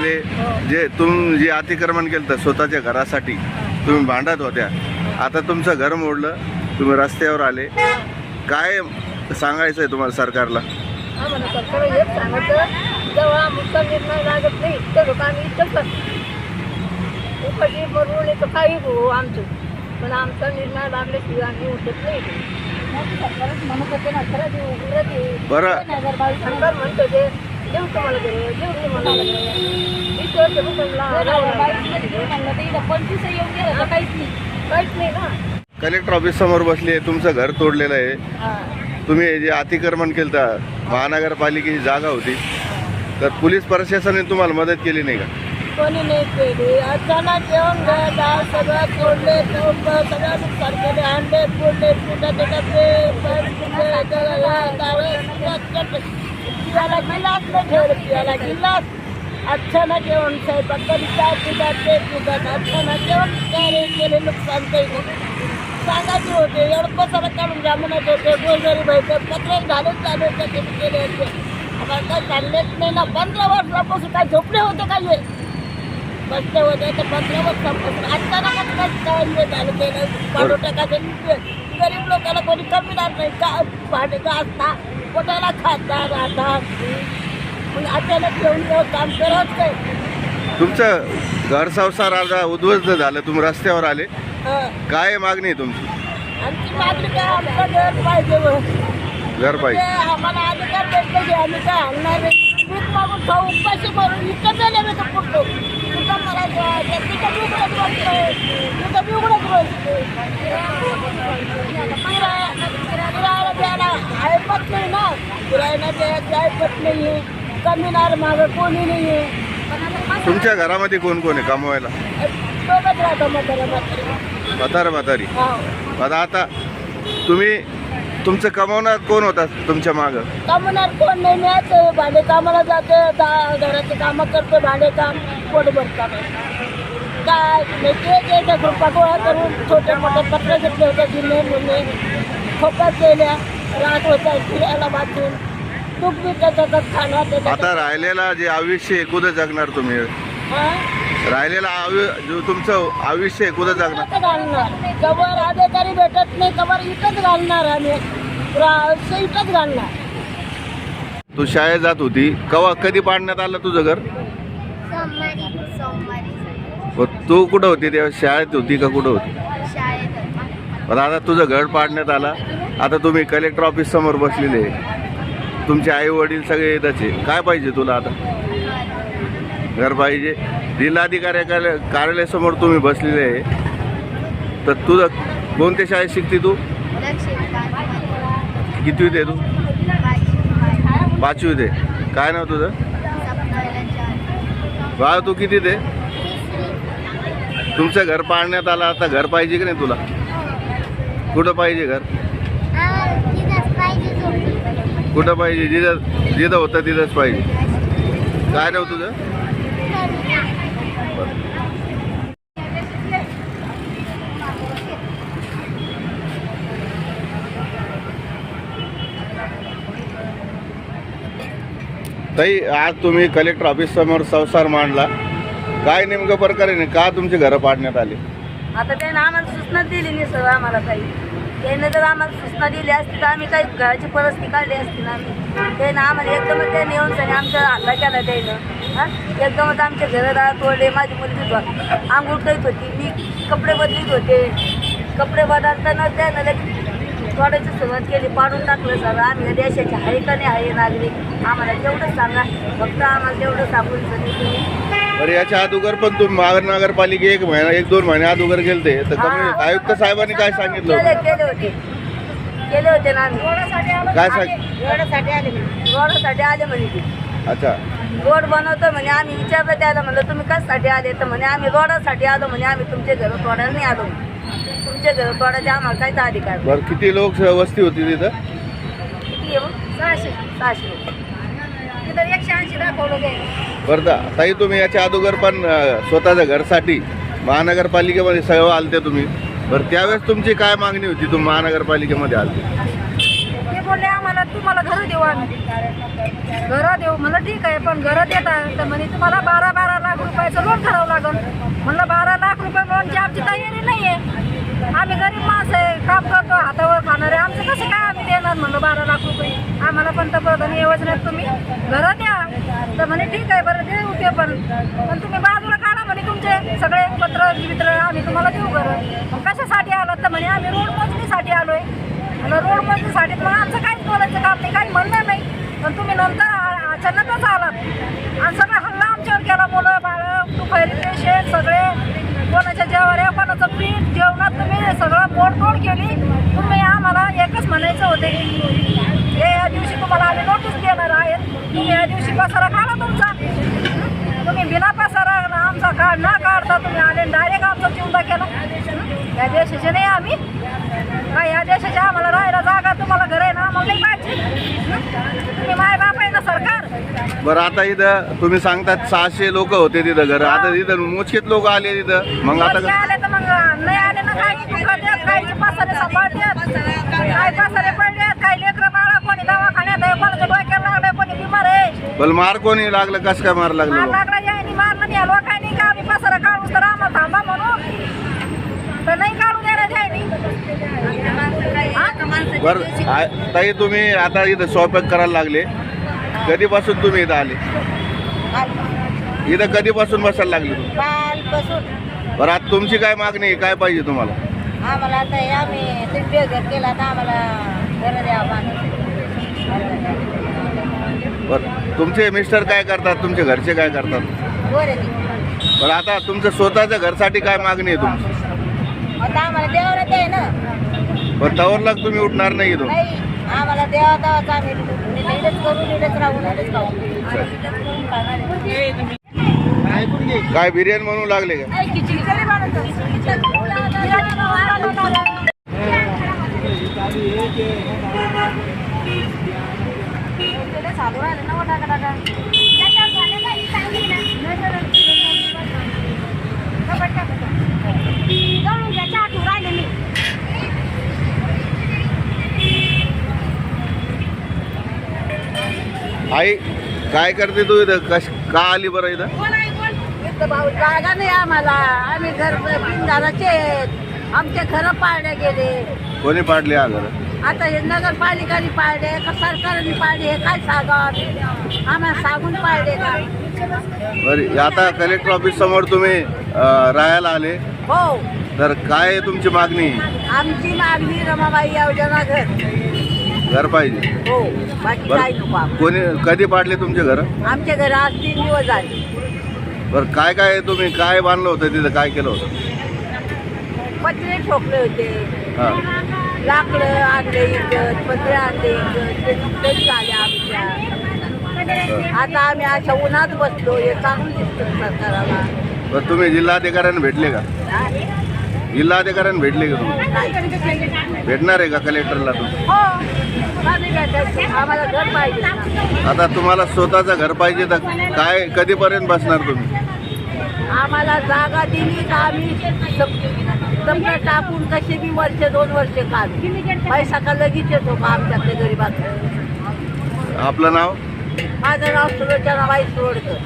आले जे तुम जे अतिक्रमण केलं तर स्वतःच्या घरासाठी तुम्ही भांडत होत्या. आता तुमचं घर मोडलं तुम्ही रस्त्यावर आले. काय सांगायचं आहे तुम्हाला सरकारला? आम्हाला सरकार हेच सांगायचं जेव्हा आमचा निर्णय लागत नाही आम्ही इथंच येतं काही हो आमचं. पण आमचा निर्णय लागल्याशिवाय आम्ही उठत नाही. देऊ देऊ बरं. सरकार म्हणतो ते देऊ तुम्हाला देऊ तुम्हाला कलेक्टर ऑफिस समोर बसली आहे तुमचं घर तोडलेलं आहे तुम्ही जे अतिक्रमण केलं तर महानगरपालिकेची जागा होती तर पोलीस प्रशासनाने तुम्हाला मदत केली नाही का कोणी नाही केली अचानक येऊन सगळं तोडले नुकसान केले अंडे फोडले पियाला गिलास नाही पियाला गिलास अचानक येऊन स्वयंपाक कधी काय पितात ते पितात अचानक येऊन काय केले नुकसान काही सांगायचे होते एवढं पसारा काढून घ्या म्हणत होते गोरगरीब व्हायचं पत्र झाले चालू त्याचे केले होते. आता काय चाललेच नाही ना पंधरा वर्षापासून काय झोपले होते काय हे? बसले होते तर पंधरा वर्षापासून. अचानकच काय काय हे झालं केलं पाडू टाकायचं गरीब लोकांना कोणी कमी राहत नाही. का भाडे का असता? पोटाला खाता राहता मग अचानक येऊन काम करत काय? तुमचं घर संसार आता उद्ध्वस्त झालं तुम्ही रस्त्यावर आले. हं. काय मागणी आहे तुमची? आमची मागणी काय? आमचं घर पाहिजे बघ. घर ते पाहिजे आम्हाला अधिकार भेटले की आम्ही काय आणणार नाही मागून खाऊ उपाशी मारून इथं मेले मी तर पुरतो तिथं मरायचं? ते तिथं बी उघडत बसतोय. तिथं बी उघडत बसतोय. फिरायला फिरायला द्यायला ऐकत नाही ना. ऐकत नाही कमीनार मागं कोणी नाही आहे तुमच्या घरामध्ये कोण कोण आहे कमवायला? दोघंच राहतो म्हातारा म्हातारी. म्हातारा म्हातारी. हा. आता आता तुम्ही तुमचं कमावणार कोण होता तुमच्या मागं? कामणार कोण नाही मिळायचं भांडे कामाला जाते दा- घराचे कामं करते भांडे काम पोट भरतात काय नाही ते गोळा करून छोटे मोठे पत्र घेतले होते जिल्हे मुले खोपात गेल्या रात होता फिरायला वाचून तूप आता राहिलेला जे आयुष्य आहे कुठं जगणार तुम्ही? हा? राहिलेला आयु जो तुमचं आयुष्य आहे कुठं जगणार? घालणार? जवळ अधिकारी भेटत नाही कवर इथंच घालणार आम्ही. रा- इथंच घालणार. तू शाळेत जात होती कवा कधी पाडण्यात आलं तुझं घर? सोमवारी सोमवारी. व तू कुठं होती? तेव्हा शाळेत होती का कुठं होती? शाळेत पण आता तुझं घर पाडण्यात आलं. आता तुम्ही कलेक्टर ऑफिस समोर बसलेले आहे. तुमचे आई वडील सगळे येतच. आहे काय पाहिजे तुला आता? घर पाहिजे. जिल्हाधिकारी कार्यालय कार्यालयासमोर तुम्ही बसलेले आहे. तर तुझं कोणत्या शाळेत शिकते तू? किती कितवीत आहे तू? पाचवीत आहे. काय नाव तुझं? बाळा तू कितीत आहे? तुमचं घर पाडण्यात आलं. आता घर पाहिजे की नाही तुला? कुठं पाहिजे घर? कुठं पाहिजे? जिथं जिथं होतं तिथंच पाहिजे. काय नाव तुझं? ताई आज तुम्ही कलेक्टर ऑफिस समोर संसार मांडला. काय नेमकं प्रकारे का तुमची घरं पाडण्यात आली? आता त्यानं आम्हाला सूचना दिली नाही सर आम्हाला काही त्याने जर आम्हाला सूचना दिली असती तर आम्ही काही घराची परिस्थिती काढली असती ना आम्ही. त्यानं आम्हाला एकदमच त्याने येऊन सनी आमच्या हल्ला केला त्यानं. हां? एकदमच आमचे घरदार तोडले माझी मुलगी आंघोळ करीत होती मी कपडे बदलीत होते. कपडे बदलताना त्यानं लगेच तोडायची सुरुवात केली पाडून टाकलं सर आम्ही या देशाचे आहे का नाही आहे नागरिक आम्हाला तेवढंच सांगा. फक्त आम्हाला तेवढं सांगून तुम्ही. बरं याच्या अगोदर पण तुम्ही महानगरपालिके एक महिना एक दोन महिने अगोदर गेलते. तर कमी. आयुक्त साहेबांनी काय सांगितलं केले होतं? केले होते. केले होते ना आम्ही. काय सांग रोडासाठी आले म्हणे. ते. अच्छा. रोड बनवतो म्हणे आम्ही विचारलं त्याला म्हणलं तुम्ही कशासाठी आले? तर म्हणे आम्ही रोडासाठी आलो म्हणे आम्ही तुमचे घर तोडायला नाही आलो. तुमचे घर तोडायचे आम्हाला काहीच अधिकार नाही. बरं किती लोक वस्ती होती तिथं? किती मग? सहाशे. सहाशे तिथं एकशे ऐंशी दाखवलं ते बरं ता- ताई तुम्ही याच्या अगोदर पण अं, स्वतःच्या घरसाठी महानगरपालिकेमध्ये सगळं आलते तुम्ही. बरं त्यावेळेस तुमची काय मागणी होती? तुम्ही महानगरपालिकेमध्ये आलते. ते बोलले आम्हाला तुम्हाला घरं देऊ आम्ही. घरं देऊ. म्हणलं ठीक आहे पण घरं देता तर म्हणे तुम्हाला बारा बारा लाख रुपयाचं लोन करावं लागल. म्हणलं बारा लाख रुपये लोनची आमची तयारी नाही आहे आम्ही गरीब माणसं आहे काम करतो हातावर खाणारे. आमचं कसं काय आम्ही देणार म्हणलं बारा लाख रुपये? आम्हाला पंतप्रधान योजनेत तुम्ही घरं द्या. तर म्हणे ठीक आहे बरं देऊ ते पण पण तुम्ही बाजूला काढा म्हणे तुमचे सगळे पत्र मित्र आम्ही तुम्हाला देऊ घरं. मग कशासाठी आलात? तर म्हणे आम्ही रोड मोजणीसाठी आलोय. मला रोड मोजणीसाठी मग आमचं काहीच बोलायचं काम नाही काही म्हणणं नाही. पण तुम्ही नंतर अचानकच आलात. आणि सगळा हल्ला आमच्यावर केला मुलं बाळं फैरी पेशंट सगळे कोणाच्या जेवाऱ्या कोणाचं पीठ जेव मोडतोड केली. तुम्ही आम्हाला एकच म्हणायचं होते की हे या दिवशी तुम्हाला आम्ही नोटीस देणार आहेत तुम्ही या दिवशी पसारा काढा तुमचा. तुम्ही बिना पसारा आमचा काढ न काढता तुम्ही आले डायरेक्ट आमचा चिवडा केला. या देशाचे नाही आम्ही. काय या देशाच्या आम्हाला राहायला जागा तुम्हाला घर आहे ना मग नाही पाहिजे. तुम्ही माय बाप आहे ना सरकार. बरं आता इथं तुम्ही सांगतात सहाशे लोक होते तिथं घर. आता तिथं मोजकेच लोक आले तिथं. मग आता का- आले तर मग काही दुखत आहेत काही पसारे सांभाळतात काही पसारे पडलेत काही लेकरं बाळा कोणी दवाखान्यात आहे कोणाच्या डोक्याला लागलंय कोणी बिमार आहे. पण मार कोणी लागलं कसं काय मार मार लागलं लागला यायनी मारलं नाही लोकांनी का आम्ही पसारा काढू तर आम्हाला थांबा म्हणून. तर नाही काढू देण्यात यायनी. बरं आ- ताई तुम्ही आता इथं स्वयंपाक करायला लागले. कधीपासून तुम्ही इथं आले? इथं कधीपासून बसायला लागले? तुम्ही? कालपासून बरं आता तुमची काय मागणी आहे? काय पाहिजे तुम्हाला? आम्हाला आता हे आम्ही तुम्ही बेघर केला तर आम्हाला घर बरं तुमचे मिस्टर काय करतात? तुमचे घरचे काय करतात? बरं ती. आता तुमचं स्वतःच्या घरसाठी काय मागणी आहे तुमची? आता आम्हाला देवाला आहे ना. बरं तवरला तुम्ही उठणार नाही इथून? नाही आम्हाला देवा तेव्हाच आम्ही नीटच करू नीटच राहू नीटच खाऊ आम्ही नीटच करून खाणार आहे. काय बिर्याणी म्हणू लागले का? आई काय करते तू इथं? कश का आली बरं इथं? इथं भाऊ जागा नाही आम्हाला. आम्ही घर तीन आहेत. आमचे घरं पाळले गेले. कोणी पाडले हा घर? आता हे नगरपालिकाने पाळले का सरकारने पाळले हे काय सांगा? आम्हाला सांगून पाळले का? बरं आता कलेक्टर ऑफिस समोर तुम्ही अं, राहायला आले. हो. तर काय आहे तुमची मागणी? आमची मागणी रमाबाई योजना घर. घर पाहिजे. हो बाकी काय नको बरं आम्हाला. कोणी कधी पाडले तुमचे घर? आमच्या घर आज तीन दिवस झाले. बरं काय काय तुम्ही काय बांधलं होतं तिथं? काय केलं होतं? पत्रे ठोकले होते. हां. लाकडं आणले इकत पत्रे आणले इकत ते नुकतेच झाले आमच्या. आता आम्ही अशा उन्हात बसलो हे चांगलं दिसतं सरकाराला. बरं तुम्ही जिल्हाधिकाऱ्यांना भेटले का? जिल्हाधिकाऱ्यांना भेटले का तुम्ही? भेटणार आहे का कलेक्टरला तुम्ही? हो? आम्हाला घर पाहिजे. आता तुम्हाला स्वतःचं घर पाहिजे तर काय कधीपर्यंत बसणार तुम्ही? आम्हाला जागा दिली का आम्ही समजा टाकून कसे बी वर्ष दोन वर्ष काढू. पैसा का लगेच येतो का आमच्याकडे गरीबात आपलं नाव? माझं नाव सुलोचना बाई सोडकर.